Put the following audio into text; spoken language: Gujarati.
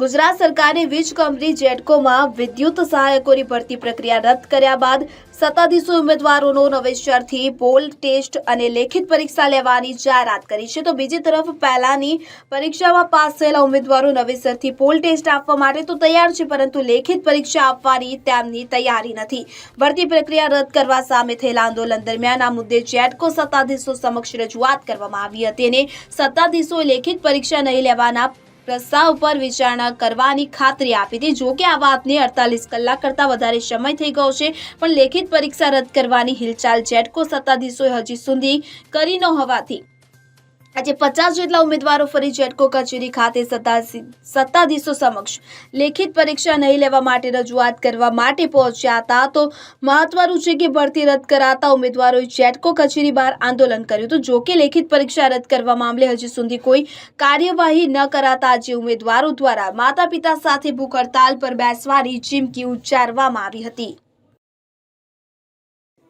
ગુજરાત સરકારે વીજ કંપની જેટકોમાં વિદ્યુત સહાયકોની ભરતી પ્રક્રિયા રદ કર્યા બાદ સત્તાધીશો ઉમેદવારોનો નવેસરથી પોલ ટેસ્ટ અને લેખિત પરીક્ષા લેવાની જાહેરાત કરી છે. તો બીજી તરફ પહેલાની પરીક્ષામાં પાસ થયેલા ઉમેદવારો નવેસરથી પોલ ટેસ્ટ આપવા માટે તો તૈયાર છે, પરંતુ લેખિત પરીક્ષા આપવાની તેમની તૈયારી નથી. ભરતી પ્રક્રિયા રદ કરવા સામે થયેલા આંદોલન દરમિયાન આ મુદ્દે જેટકો સત્તાધીશો સમક્ષ રજૂઆત કરવામાં આવી હતી અને સત્તાધીશોએ લેખિત પરીક્ષા નહીં લેવાના પ્રસ્તાવ પર વિચારણા કરવાની ખાતરી આપી હતી. જો કે આ વાતને અડતાલીસ કલાક કરતાં વધારે સમય થઈ ગયો છે, પણ લેખિત પરીક્ષા રદ કરવાની હિલચાલ જેટકો સત્તાધીશોએ હજી સુધી કરી ન હોવાથી આજે પચાસ જેટલા ઉમેદવારો ફરી જેટકો કચેરી ખાતે સત્તાધીશો સમક્ષ લેખિત પરીક્ષા નહીં લેવા માટે રજૂઆત કરવા માટે પહોંચ્યા હતા. તો મહત્વનું છે કે ભરતી રદ કરાતા ઉમેદવારોએ જેટકો કચેરી બહાર આંદોલન કર્યું હતું. જો કે લેખિત પરીક્ષા રદ કરવા મામલે હજી સુધી કોઈ કાર્યવાહી ન કરાતા આજે ઉમેદવારો દ્વારા માતા પિતા સાથે ભૂખ હડતાલ પર બેસવાની ચીમકી ઉચ્ચારવામાં આવી હતી.